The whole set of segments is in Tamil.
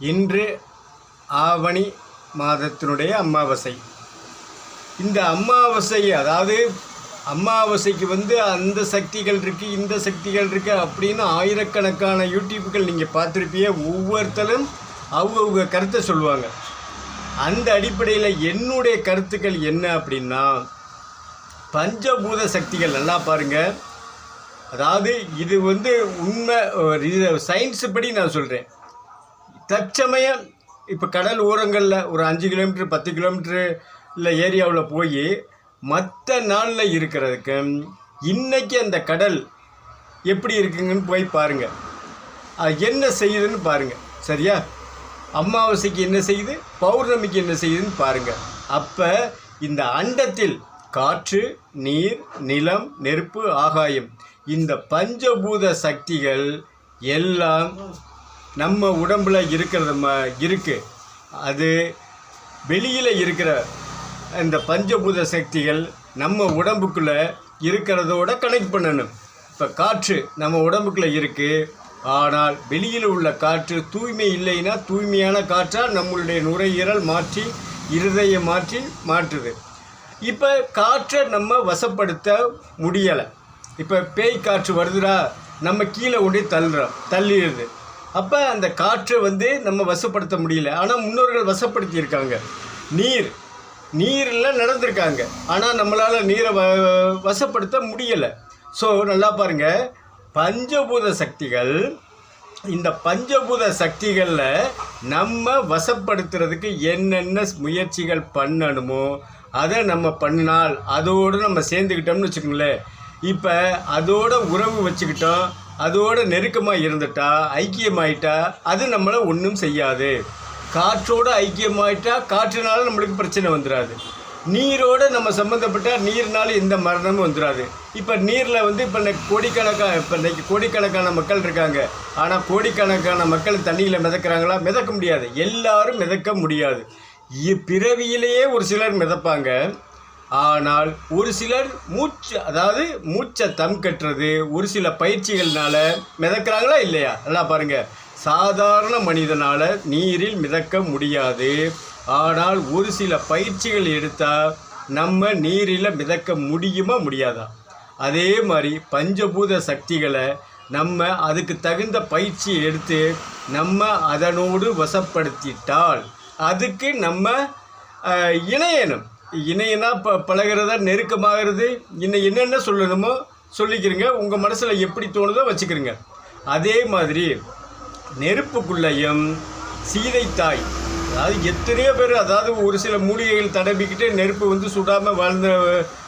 இன்று ஆவணி மாதத்தினுடைய அமாவாசை. இந்த அமாவாசை அதாவது அமாவாசைக்கு வந்து அந்த சக்திகள் இருக்குது இந்த சக்திகள் இருக்குது அப்படின்னு ஆயிரக்கணக்கான யூடியூப்புகள் நீங்கள் பார்த்துருப்பீங்க. ஒவ்வொருத்தரும் அவங்கவுங்க கருத்தை சொல்லுவாங்க. அந்த அடிப்படையில் என்னுடைய கருத்துக்கள் என்ன அப்படின்னா பஞ்சபூத சக்திகள் நல்லா பாருங்கள் அதாவது இது வந்து உண்மை இது சயின்ஸு படி நான் சொல்கிறேன் தற்சமயம் இப்போ கடல் ஓரங்களில் ஒரு அஞ்சு கிலோமீட்டர் பத்து கிலோமீட்ரு இல்லை ஏரியாவில் போய் மற்ற நாளில் இருக்கிறதுக்கு இன்றைக்கி அந்த கடல் எப்படி இருக்குங்கன்னு போய் பாருங்கள் அது என்ன செய்யுதுன்னு பாருங்கள் சரியா? அமாவாசைக்கு என்ன செய்யுது? பௌர்ணமிக்கு என்ன செய்யுதுன்னு பாருங்கள் அப்போ இந்த அண்டத்தில் காற்று நீர் நிலம் நெருப்பு ஆகாயம் இந்த பஞ்சபூத சக்திகள் எல்லாம் நம்ம உடம்பில் இருக்கிறது ம இருக்குது அது வெளியில் இருக்கிற இந்த பஞ்சபூத சக்திகள் நம்ம உடம்புக்குள்ள இருக்கிறதோட கனெக்ட் பண்ணணும். இப்போ காற்று நம்ம உடம்புக்குள்ள இருக்குது ஆனால் வெளியில் உள்ள காற்று தூய்மை இல்லைன்னா தூய்மையான காற்றாக நம்மளுடைய நுரையீரல் மாற்றி இருதயம் மாற்றி மாற்றுது. இப்போ காற்றை நம்ம வசப்படுத்த முடியலை. இப்போ பேய் காற்று வருதுடா நம்ம கீழே கொண்டு தள்ளுறோம் தள்ளிடுது. அப்போ அந்த காற்றை வந்து நம்ம வசப்படுத்த முடியல. ஆனால் முன்னோர்கள் வசப்படுத்தியிருக்காங்க. நீர். நீரில் நடந்திருக்காங்க. ஆனால் நம்மளால் நீரை வ வசப்படுத்த முடியலை. ஸோ நல்லா பாருங்கள் பஞ்சபூத சக்திகள் இந்த பஞ்சபூத சக்திகளில் நம்ம வசப்படுத்துறதுக்கு என்னென்ன முயற்சிகள் பண்ணணுமோ அதை நம்ம பண்ணினால் அதோடு நம்ம சேர்ந்துக்கிட்டோம்னு வச்சுக்கோங்களேன். இப்போ அதோட உறவு வச்சுக்கிட்டோம் அதோட நெருக்கமாக இருந்துட்டா ஐக்கியமாயிட்டா அது நம்மளை ஒன்றும் செய்யாது. காற்றோட ஐக்கியமாயிட்டா காற்றுனால நம்மளுக்கு பிரச்சனை வந்துடாது நீரோடு நம்ம சம்மந்தப்பட்டால் நீர்னால எந்த மரணமும் வந்துடாது இப்போ நீரில் வந்து இப்போ இன்னைக்கு கோடிக்கணக்காக இப்போ இன்றைக்கி கோடிக்கணக்கான மக்கள் இருக்காங்க. ஆனால் கோடிக்கணக்கான மக்கள் தண்ணியில் மிதக்கிறாங்களா? மிதக்க முடியாது. எல்லாரும் மிதக்க முடியாது. இ- பிறவியிலேயே ஒரு சிலர் மிதப்பாங்க. ஆனால் ஒரு சிலர் மூச்சு அதாவது மூச்சை தம் கட்டுறது ஒரு சில பயிற்சிகள்னால மிதக்கிறாங்களா இல்லையா? நல்லா பாருங்க. சாதாரண மனிதனால் நீரில் மிதக்க முடியாது. ஆனால் ஒரு சில பயிற்சிகள் எடுத்தால் நம்ம நீரில் மிதக்க முடியுமா முடியாதா? அதே மாதிரி பஞ்சபூத சக்திகளை நம்ம அதுக்கு தகுந்த பயிற்சி எடுத்து நம்ம அதனோடு வசப்படுத்திட்டால் அதுக்கு நம்ம இணையணும். இணையனா ப பழகிறதா நெருக்கமாகிறது. இன்னும் என்னென்ன சொல்லணுமோ சொல்லிக்கிறங்க. உங்கள் மனசில் எப்படி தோணுதோ வச்சுக்கிறங்க. அதே மாதிரி நெருப்புக்குள்ளேயும் தாய் அதாவது எத்தனையோ பேர் அதாவது ஒரு சில மூலிகைகள் தடவிக்கிட்டு நெருப்பு வந்து சுடாமல் வாழ்ந்த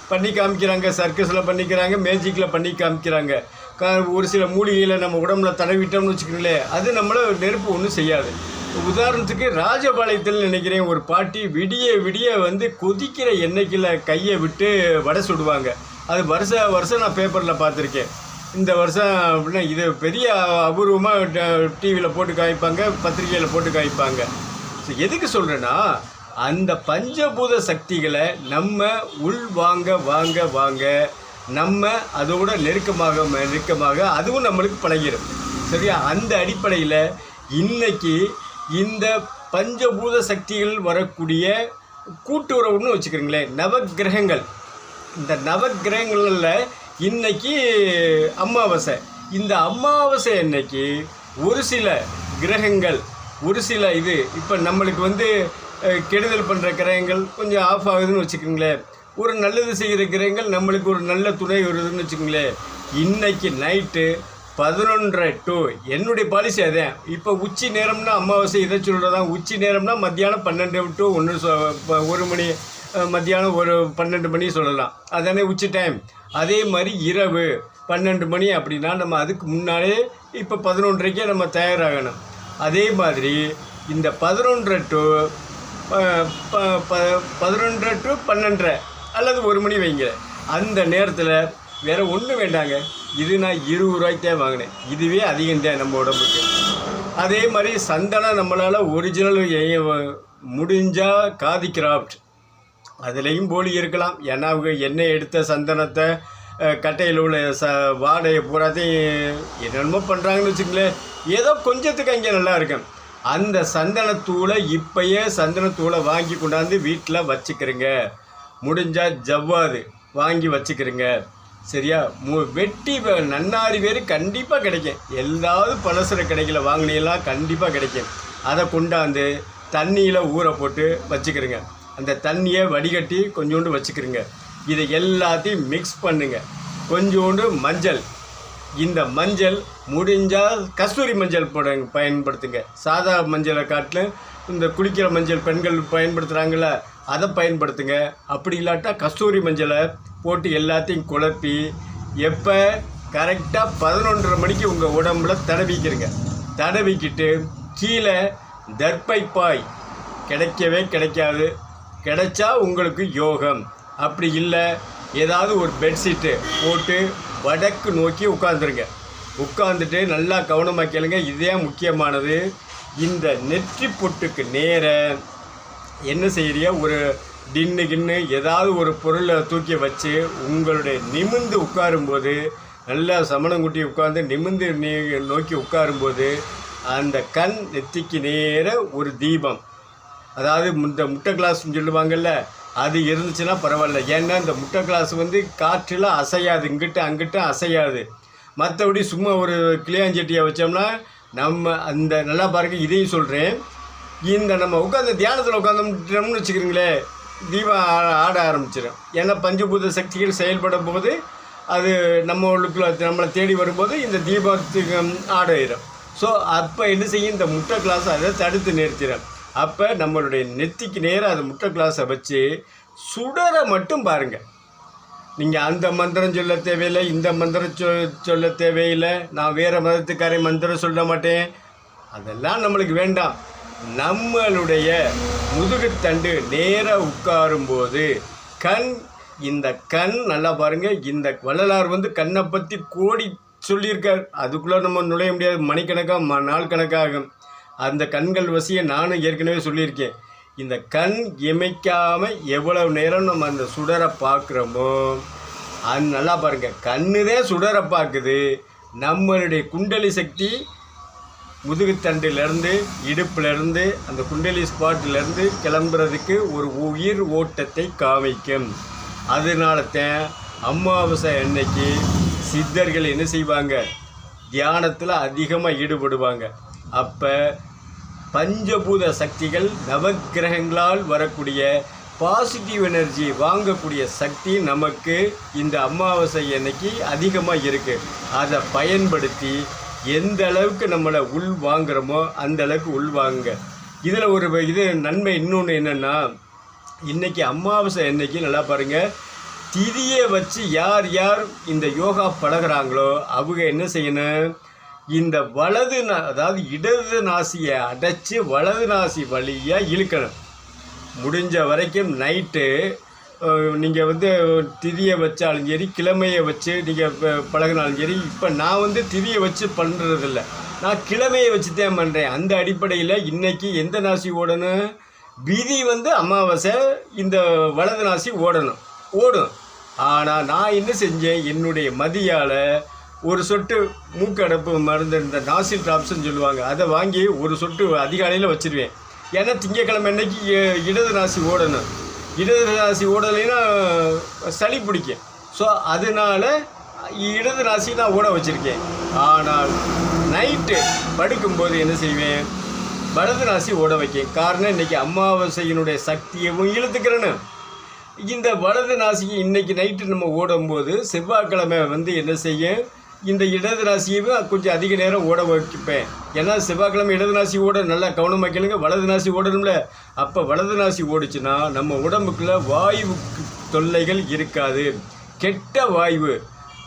பண்ணி காமிக்கிறாங்க. சர்க்கஸில் பண்ணிக்கிறாங்க மேஜிக்கில் பண்ணி காமிக்கிறாங்க. க ஒரு சில மூலிகையில் நம்ம உடம்புல தடவிட்டோம்னு வச்சுக்கோங்களேன் அது நம்மளை நெருப்பு ஒன்றும் செய்யாது. உதாரணத்துக்கு ராஜபாளையத்தில் நினைக்கிறேன் ஒரு பாட்டி விடிய விடிய வந்து கொதிக்கிற எண்ணெய்க்கில் கையை விட்டு வடை சுடுவாங்க. அது வருஷ வருஷம் நான் பேப்பரில் பார்த்துருக்கேன். இந்த வருஷம் அப்படின்னா இது பெரிய அபூர்வமாக டிவியில் போட்டு காய்ப்பாங்க பத்திரிக்கையில் போட்டு காய்ப்பாங்க ஸோ எதுக்கு சொல்கிறேன்னா அந்த பஞ்சபூத சக்திகளை நம்ம உள் வாங்க வாங்க வாங்க நம்ம அதோட நெருக்கமாக நெருக்கமாக அதுவும் நம்மளுக்கு பழகிடும் சரியா? அந்த அடிப்படையில் இன்னைக்கு இந்த பஞ்சபூத சக்திகள் வரக்கூடிய கூட்டுறவுன்னு வச்சுக்கிறீங்களேன் நவக்கிரகங்கள். இந்த நவக்கிரகங்களில் இன்னைக்கு அமாவாசை. இந்த அமாவாசை அன்னைக்கு ஒரு சில கிரகங்கள் ஒரு சில இது இப்போ நம்மளுக்கு வந்து கெடுதல் பண்ணுற கிரகங்கள் கொஞ்சம் ஆஃப் ஆகுதுன்னு வச்சுக்கோங்களேன் ஒரு நல்லது செய்கிற கிரகங்கள் நம்மளுக்கு ஒரு நல்ல துணை வருதுன்னு வச்சுக்கோங்களேன் இன்றைக்கி நைட்டு பதினொன்றரை டு என்னுடைய பாலிசி அதான் இப்போ உச்சி நேரம்னா அமாவாசை இதை சொல்கிறதா உச்சி நேரம்னா மத்தியானம் பன்னெண்டு டு ஒன்று ஒரு மணி மத்தியானம் ஒரு பன்னெண்டு மணி சொல்லலாம். அதானே உச்சி டைம் அதே மாதிரி இரவு பன்னெண்டு மணி அப்படின்னா நம்ம அதுக்கு முன்னாலே இப்போ பதினொன்றரைக்கே நம்ம தயாராகணும். அதே மாதிரி இந்த பதினொன்றரை டு பதினொன்றரை டு பன்னெண்டரை அல்லது ஒரு மணி வைங்க அந்த நேரத்தில் வேறு ஒன்றும் வேண்டாங்க. இது நான் இருபது ரூபாய்க்கு தான் வாங்கினேன். இதுவே அதிகம் தான் நம்ம உடம்புக்கு. அதே மாதிரி சந்தனம் நம்மளால் ஒரிஜினல் முடிஞ்சால் காதி கிராஃப்ட் அதுலேயும் போலி இருக்கலாம். ஏன்னா அவங்க எண்ணெய் எடுத்த சந்தனத்தை கட்டையில் உள்ள ச வாடையை பூராத்தையும் என்னென்னமோ பண்ணுறாங்கன்னு வச்சுங்களேன் ஏதோ கொஞ்சத்துக்கு அங்கே நல்லா இருக்கும். அந்த சந்தனத்தூளை இப்பயே சந்தனத்தூளை வாங்கி கொண்டாந்து வீட்டில் வச்சுக்கிறேங்க. முடிஞ்சால் ஜவ்வாது வாங்கி வச்சுக்கிறேங்க. சரியா? மு வெட்டி வே- நன்னாரி பேர் கண்டிப்பாக கிடைக்கும். எல்லாவது பலசர கடைகளில் வாங்கினீங்களா? கண்டிப்பாக கிடைக்கும். அதை கொண்டாந்து தண்ணியில் ஊற போட்டு வச்சுக்கிறேங்க அந்த தண்ணியை வடிகட்டி கொஞ்சோண்டு வச்சுக்கிறேங்க இதை எல்லாத்தையும் மிக்ஸ் பண்ணுங்க. கொஞ்சோண்டு மஞ்சள். இந்த மஞ்சள் முடிஞ்சால் கஸ்தூரி மஞ்சள் போட பயன்படுத்துங்க. சாதா மஞ்சளை காட்டிலும் இந்த குளிக்கிற மஞ்சள் பெண்கள் பயன்படுத்துகிறாங்கள அதை பயன்படுத்துங்க. அப்படி இல்லாட்டா கஸ்தூரி மஞ்சளை போட்டு எல்லாத்தையும் குழப்பி எப்போ கரெக்டாக பதினொன்றரை மணிக்கு உங்கள் உடம்புல தடவிக்கிறங்க. தடவிக்கிட்டு கீழே தர்பைப்பாய் கிடைக்கவே கிடைக்காது. கிடைச்சா உங்களுக்கு யோகம். அப்படி இல்லை ஏதாவது ஒரு பெட்ஷீட்டு போட்டு வடக்கு நோக்கி உட்காந்துருங்க உட்காந்துட்டு நல்லா கவனமாக கேளுங்க இதே முக்கியமானது. இந்த நெற்றி பொட்டுக்கு நேர என்ன செய்கிறீங்க ஒரு டின்னு கின்னு ஏதாவது ஒரு பொருளை தூக்கி வச்சு உங்களுடைய நிமிந்து உட்காரும்போது நல்லா சமணம் குட்டி உட்கார்ந்து நிமிந்து நீ நோக்கி உட்காரும்போது அந்த கண் நெத்திக்கு நேர ஒரு தீபம். அதாவது இந்த முட்டை கிளாஸ்னு சொல்லுவாங்கள்ல அது இருந்துச்சுன்னா பரவாயில்ல. ஏன்னா இந்த முட்டை கிளாஸ் வந்து காற்றில் அசையாது இங்கிட்ட அங்கிட்ட அசையாது. மற்றபடி சும்மா ஒரு கிளியாஞ்சட்டியை வச்சோம்னா நம்ம அந்த நல்லா பாருங்கள் இதையும் சொல்கிறேன் இந்த நம்ம உட்காந்து தியானத்தில் உட்காந்தோம்னு வச்சுக்கிறீங்களே தீபம் ஆ- ஆட ஆரம்பிச்சிடும் ஏன்னா பஞ்சபூத சக்திகள் செயல்படும் போது அது நம்மளுக்குள்ள நம்மளை தேடி வரும்போது இந்த தீபத்துக்கு ஆடாயிரும் ஸோ அப்போ என்ன செய்யும்? இந்த முட்டை கிளாஸ் அதை தடுத்து நிறுத்திடும் அப்போ நம்மளுடைய நெத்திக்கு நேராக அது முட்டை கிளாஸை வச்சு சுடர மட்டும் பாருங்கள் நீங்கள் அந்த மந்திரம் சொல்ல தேவையில்லை இந்த மந்திரம் சொ சொல்ல தேவையில்லை. நான் வேறு மதத்துக்காரை மந்திரம் சொல்ல மாட்டேன். அதெல்லாம் நம்மளுக்கு வேண்டாம். நம்மளுடைய முதுகுத்தண்டு நேராக உட்காரும்போது கண் இந்த கண் நல்லா பாருங்க இந்த வள்ளலார் வந்து கண்ணை பற்றி கோடி சொல்லியிருக்கார். அதுக்குள்ளே நம்ம நுழைய முடியாது. மணிக்கணக்காக ம நாள் கணக்காகும். அந்த கண்கள் வசியை நானும் ஏற்கனவே சொல்லியிருக்கேன். இந்த கண் இமைக்காமல் எவ்வளவு நேரம் நம்ம அந்த சுடரை பார்க்குறோமோ அது நல்லா பாருங்க. கண்ணுதே சுடரை பார்க்குது. நம்மளுடைய குண்டலி சக்தி முதுகுத்தண்டிலிருந்து இடுப்புலேருந்து அந்த குண்டலி ஸ்பாட்டிலேருந்து கிளம்புறதுக்கு ஒரு உயிர் ஓட்டத்தை காமிக்கும். அதனால தான் அமாவாசை அன்னைக்கு சித்தர்கள் என்ன செய்வாங்க? தியானத்தில் அதிகமாக ஈடுபடுவாங்க. அப்போ பஞ்சபூத சக்திகள் நவக்கிரகங்களால் வரக்கூடிய பாசிட்டிவ் எனர்ஜி வாங்கக்கூடிய சக்தி நமக்கு இந்த அமாவாசை அன்னைக்கு அதிகமாக இருக்குது அதை பயன்படுத்தி எந்த அளவுக்கு நம்மளை உள் வாங்குறோமோ அந்த அளவுக்கு உள் வாங்குங்க. இதில் ஒரு இது நன்மை இன்னொன்று என்னென்னா இன்றைக்கி அமாவாசை அன்னைக்கு நல்லா பாருங்கள் திதியை வச்சு யார் யார் இந்த யோகா பழகுறாங்களோ அவங்க என்ன செய்யணும்? இந்த வலது நா அதாவது இடது நாசியை அடைச்சி வலது நாசி வழியாக இழுக்கணும். முடிஞ்ச வரைக்கும் நைட்டு நீங்கள் வந்து திதியை வச்சாலும் சரி கிழமையை வச்சு நீங்கள் பழகினாலும் சரி இப்போ நான் வந்து திதியை வச்சு பண்ணுறதில்ல நான் கிழமையை வச்சு தான் பண்ணுறேன் அந்த அடிப்படையில் இன்றைக்கி எந்த நாசி ஓடணும்? விதி வந்து அமாவாசை இந்த வலது நாசி ஓடணும். ஓடும். ஆனால் நான் என்ன செஞ்சேன்? என்னுடைய மதியால் ஒரு சொட்டு மூக்கடப்பு மருந்து இந்த நாசி ட்ராப்ஸ்ன்னு சொல்லுவாங்க அதை வாங்கி ஒரு சொட்டு அதிகாலையில் வச்சிருவேன். ஏன்னா திங்கக்கிழமை அன்னைக்கு இடது நாசி ஓடணும். இடது ராசி ஓடலைன்னா சளி பிடிக்கும். ஸோ அதனால் இடது ராசி நான் ஓட வச்சுருக்கேன். ஆனால் நைட்டு படுக்கும்போது என்ன செய்வேன்? வலது ராசி ஓட வைக்கேன். காரணம் இன்னைக்கு அமாவாசையினுடைய சக்தியவும் இழுத்துக்கிறேன்னு. இந்த வலது நாசியை இன்றைக்கி நைட்டு நம்ம ஓடும்போது செவ்வாய்க்கிழமை வந்து என்ன செய்யும்? இந்த இடது ராசியை கொஞ்சம் அதிக நேரம் ஓட வைப்பேன். ஏன்னா செவ்வாய்க்கிழமை இடது ராசி ஓட நல்லா கவனமாக கேளுங்க. வலது நாசி ஓடணும்ல. அப்போ வலது நாசி ஓடிச்சுன்னா நம்ம உடம்புக்குள்ள வாயு தொல்லைகள் இருக்காது. கெட்ட வாயு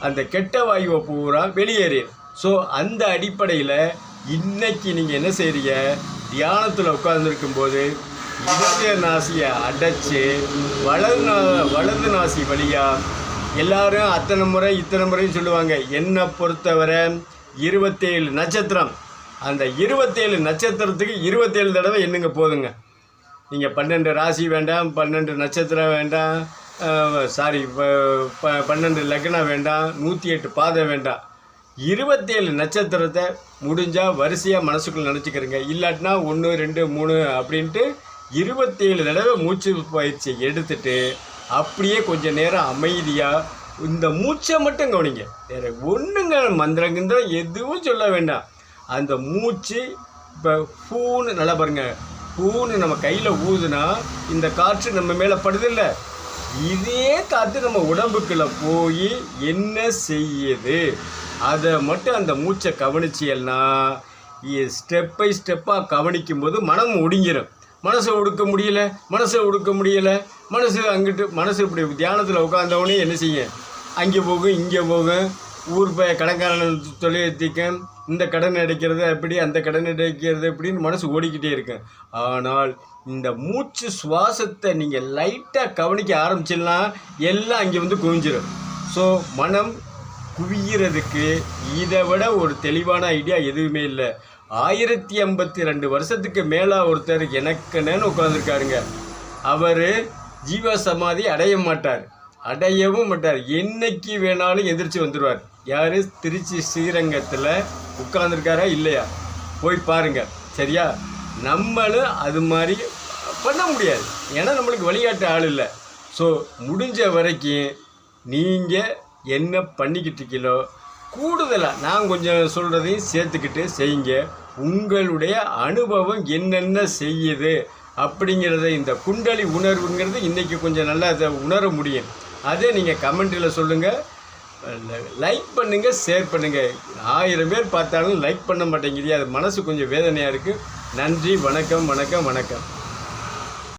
அந்த கெட்ட வாயுவை பூரா வெளியேறி. ஸோ அந்த அடிப்படையில் இன்னைக்கு நீங்கள் என்ன செய்றீங்க? தியானத்தில் உட்கார்ந்துருக்கும் போது இடது நாசியை அடைச்சி வலது நா வலது நாசி வழியாக எல்லாரும் அத்தனை முறை இத்தனை முறையும் சொல்லுவாங்க. என்னை பொறுத்தவரை இருபத்தேழு நட்சத்திரம். அந்த இருபத்தேழு நட்சத்திரத்துக்கு இருபத்தேழு தடவை என்னங்க போதுங்க? நீங்கள் பன்னெண்டு ராசி வேண்டாம் பன்னெண்டு நட்சத்திரம் வேண்டாம் சாரி பன்னெண்டு லக்னம் வேண்டாம் நூற்றி எட்டு பாதை வேண்டாம். இருபத்தேழு நட்சத்திரத்தை முடிஞ்சால் வரிசையாக மனசுக்குள்ள நினச்சிக்கிறேங்க. இல்லாட்டினா ஒன்று ரெண்டு மூணு அப்படின்ட்டு இருபத்தேழு தடவை மூச்சு பயிற்சி எடுத்துட்டு அப்படியே கொஞ்ச நேரம் அமைதியாக இந்த மூச்சை மட்டும் கவனிங்க. வேறு ஒன்றுங்க மந்திரங்கிந்திரம் எதுவும் சொல்ல வேண்டாம். அந்த மூச்சு இப்போ பூன்னு நல்லா பாருங்க. பூன்னு நம்ம கையில் ஊதுனா இந்த காற்று நம்ம மேலே படுதில்லை. இதே காற்று நம்ம உடம்புக்குள்ளே போய் என்ன செய்யுது? அதை மட்டும் அந்த மூச்சை கவனிச்சியல்னா ஸ்டெப் பை ஸ்டெப்பாக கவனிக்கும் போது மனம் ஒடுங்கிடும் மனசை ஒடுக்க முடியல மனசை ஒடுக்க முடியல. மனசு அங்கிட்டு மனசு இப்படி தியானத்தில் உட்காந்தவொடனே என்ன செய்யும் அங்கே போகும் இங்கே போகும் ஊர் போய் கடன்காரன் தொழிலத்திக்கும் இந்த கடன் அடைக்கிறது எப்படி அந்த கடன் அடைக்கிறது எப்படின்னு மனசு ஓடிக்கிட்டே இருக்கும் ஆனால் இந்த மூச்சு சுவாசத்தை நீங்கள் லைட்டாக கவனிக்க ஆரம்பிச்சிடலாம். எல்லாம் அங்கே வந்து குவிஞ்சிடும் ஸோ மனம் குவியறதுக்கு இதை விட ஒரு தெளிவான ஐடியா எதுவுமே இல்லை. ஆயிரத்தி ஐம்பத்தி ரெண்டு வருஷத்துக்கு மேலே ஒருத்தர் எனக்குன்னு உட்காந்துருக்காருங்க அவர் ஜீவ சமாதி அடைய மாட்டார். அடையவும் மாட்டார். என்னைக்கு வேணாலும் எதிர்ச்சி வந்துடுவார் யார்? திருச்சி ஸ்ரீரங்கத்தில் உட்காந்துருக்காரா இல்லையா? போய் பாருங்க. சரியா? நம்மளும் அது மாதிரி பண்ண முடியாது. ஏன்னா நம்மளுக்கு வழிகாட்டு ஆள் இல்லை. ஸோ முடிஞ்ச வரைக்கும் நீங்கள் என்ன பண்ணிக்கிட்டு இருக்கீங்களோ கூடுதலாக நான் கொஞ்சம் சொல்கிறதையும் சேர்த்துக்கிட்டு செய்யுங்க. உங்களுடைய அனுபவம் என்னென்ன செய்யுது அப்படிங்கிறத இந்த குண்டலி உணர்வுங்கிறது இன்றைக்கி கொஞ்சம் நல்லா அதை உணர முடியும். அதே நீங்கள் கமெண்ட்டில் சொல்லுங்கள் லைக் பண்ணுங்கள் ஷேர் பண்ணுங்கள் ஆயிரம் பேர் பார்த்தாலும் லைக் பண்ண மாட்டேங்குது. அது மனசு கொஞ்சம் வேதனையாக இருக்குது நன்றி வணக்கம் வணக்கம் வணக்கம்.